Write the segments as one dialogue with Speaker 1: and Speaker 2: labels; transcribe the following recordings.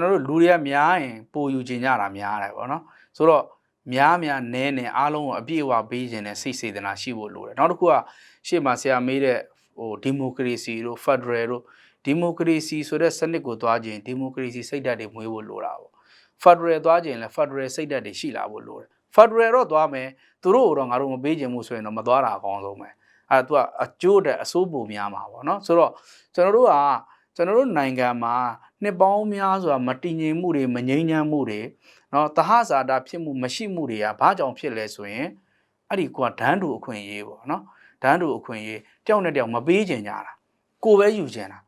Speaker 1: ကျွန်တော်တို့လူတွေကများရင်ပိုယူကျင်ကြတာများတယ်ပေါ့နော်ဆိုတော့များများနဲနဲအားလုံးကိုအပြည့်အဝပေးခြင်းနဲ့စိတ်စေတနာရှိဖို့လိုတယ်နောက်တစ်ခုကရှေ့မှာဆရာမေးတဲ့ဟိုဒီမိုကရေစီတို့ဖက်ဒရယ်တို့ဒီမိုကရေစီဆိုတဲ့စနစ်ကိုသွားခြင်းဒီမိုကရေစီစိတ်ဓာတ်တွေမွေးဖို့လိုတာပေါ့ဖက်ဒရယ်သွားခြင်းလည်းဖက်ဒရယ်စိတ်ဓာတ်တွေရှိလာဖို့လိုတယ်ဖက်ဒရယ်တော့သွားမယ်သူတို့တော့ငါတို့မပေးခြင်းမှုဆိုရင်တော့မသွားတာအကောင်းဆုံးပဲအဲသူကအကျိုးတဲ့အဆိုးပုံများမှာပေါ့နော်ဆိုတော့ကျွန်တော်တို့က ကျွန်တော်တို့နိုင်ငံမှာနှစ်ပေါင်းများစွာမတည်ငြိမ်မှုတွေမငြိမ်းချမ်းမှုတွေနော်တဟဇာတာဖြစ်မှုမရှိမှုတွေကဘာကြောင့်ဖြစ်လဲဆိုရင်အဲ့ဒီကွာဒန်းတူအခွင့်အရေးပေါ့နော်ဒန်းတူအခွင့်အရေးတယောက်နဲ့တယောက်မပေးကြင်ကြတာကိုယ်ပဲယူကြင်တာ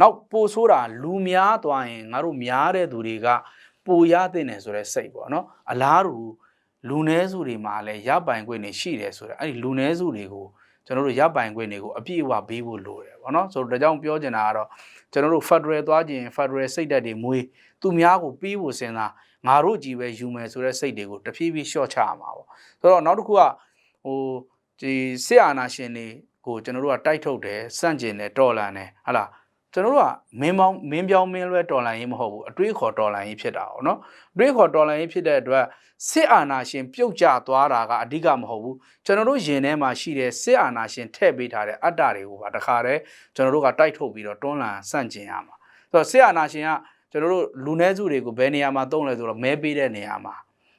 Speaker 1: နောက်ပိုဆိုးတာလူများသွားရင်ငါတို့များတဲ့သူတွေကပိုရတဲ့နေဆိုတဲ့စိတ်ပေါ့နော်အလားတူလူနည်းစုတွေမှာလည်းရပိုင်ခွင့်တွေရှိတယ်ဆိုတော့အဲ့ဒီလူနည်းစုတွေကို ကျွန်တော်တို့ရပိုင်ခွင့်တွေကိုအပြည့်အဝပေးဖို့လိုတယ်ပေါ့နော်ဆိုတော့ဒါကြောင့်ပြောချင်တာကတော့ကျွန်တော်တို့ Federal သွားခြင်း Federal စိတ်ဓာတ်တွေမွေးသူများကိုပြီးဖို့စဉ်းစားငါတို့ကြီးပဲယူမယ်ဆိုတဲ့စိတ်တွေကိုတဖြည်းဖြည်းလျှော့ချရမှာပေါ့ဆိုတော့နောက်တစ်ခုကဟိုဒီစစ်အာဏာရှင်တွေကိုကျွန်တော်တို့ကတိုက်ထုတ်တယ်စန့်ကျင်တယ်တော်လန်တယ်ဟလာ ကျွန်တော်တို့ကမင်းပေါင်းမင်းပြောင်းမင်းလွဲတော်လှန်ရေးမဟုတ်ဘူးအတွေးခေါ်တော်လှန်ရေးဖြစ်တာပေါ့နော်အတွေးခေါ်တော်လှန်ရေးဖြစ်တဲ့အတွက်စစ်အာဏာရှင်ပြုတ်ကျသွားတာကအဓိကမဟုတ်ဘူးကျွန်တော်တို့ယင်ထဲမှာရှိတဲ့စစ်အာဏာရှင်ထည့်ပေးထားတဲ့အတ္တတွေကိုပါတခါတည်းကျွန်တော်တို့ကတိုက်ထုတ်ပြီးတော့တွန်းလှန်ဆန့်ကျင်ရမှာဆိုတော့စစ်အာဏာရှင်ကကျွန်တော်တို့လူနည်းစုတွေကိုဘယ်နေရာမှာတုံးလဲဆိုတော့မဲပေးတဲ့နေရာမှာ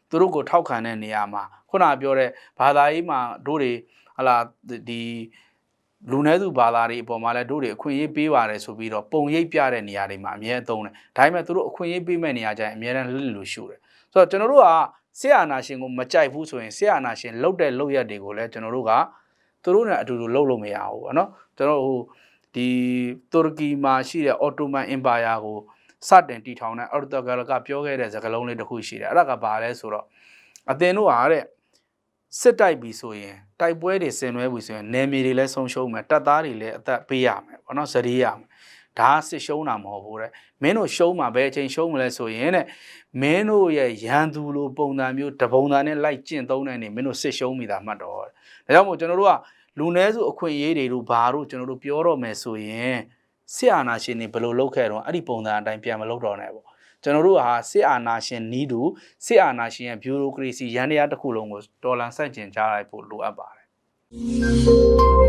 Speaker 1: သူတို့ကိုထောက်ခံတဲ့နေရာမှာခုနပြောတဲ့ဘာသာရေးမှာတို့တွေဟလာဒီ လူနည်းစုဘာသာတွေအပေါ်မှာလည်းတို့တွေအခွင့်အရေးပေးပါတယ်ဆိုပြီးတော့ပုံရိပ်ပြတဲ့နေရာတွေမှာအများအသုံးတယ်ဒါပေမဲ့သူတို့အခွင့်အရေးပေးမဲ့နေရာကျရင်အများတန်းလွတ်လွတ်ရှုတယ်ဆိုတော့ကျွန်တော်တို့ကဆရာနာရှင်ကိုမကြိုက်ဘူးဆိုရင်ဆရာနာရှင်လှုပ်တဲ့လှုပ်ရက်တွေကိုလည်းကျွန်တော်တို့ကသူတို့နဲ့အတူတူလှုပ်လို့မရဘူးပေါ့နော်ကျွန်တော်ဟိုဒီတူရကီမှာရှိတဲ့အော်တိုမန်အင်ပါယာကိုစတင်တည်ထောင်တဲ့အော်တိုဂါလကပြောခဲ့တဲ့စကားလုံးလေးတစ်ခုရှိတယ်အဲ့ဒါကဘာလဲဆိုတော့အသင်တို့ဟာတဲ့ စစ်တိုက်ပြီဆိုရင်တိုက်ပွဲတွေဆင်နွှဲပြီဆိုရင်နယ်မြေတွေလည်းဆုံးရှုံးမယ်တပ်သားတွေလည်းအသက်ပေးရမယ်ပေါ့နော်ဇရီးရမယ်ဒါစစ်ရှုံးတာမဟုတ်ဘူးတဲ့မင်းတို့ရှုံးမှာဘယ်အချိန်ရှုံးမလဲဆိုရင်တဲ့မင်းတို့ရဲ့ရန်သူလိုပုံစံမျိုးတပုံစံနဲ့လိုက်ကျင့်သုံးတဲ့နေမင်းတို့စစ်ရှုံးမိတာမှတ်တော့ဒါကြောင့်မို့ကျွန်တော်တို့ကလူနည်းစုအခွင့်အရေးတွေတို့ဘာတို့ကျွန်တော်တို့ပြောတော့မယ်ဆိုရင်စစ်အာဏာရှင်တွေဘယ်လိုလုပ်ခဲ့တော့အဲ့ဒီပုံစံအတိုင်းပြန်မလုပ်တော့နဲ့ပေါ့ ကျွန်တော်တို့ဟာစစ်အာဏာရှင်နီးတူစစ်အာဏာရှင်ရဲ့ဘျူရိုကရေစီရန်တရားတစ်ခုလုံးကိုတော်လန်ဆန့်ကျင်ကြလိုက်ဖို့လိုအပ်ပါတယ်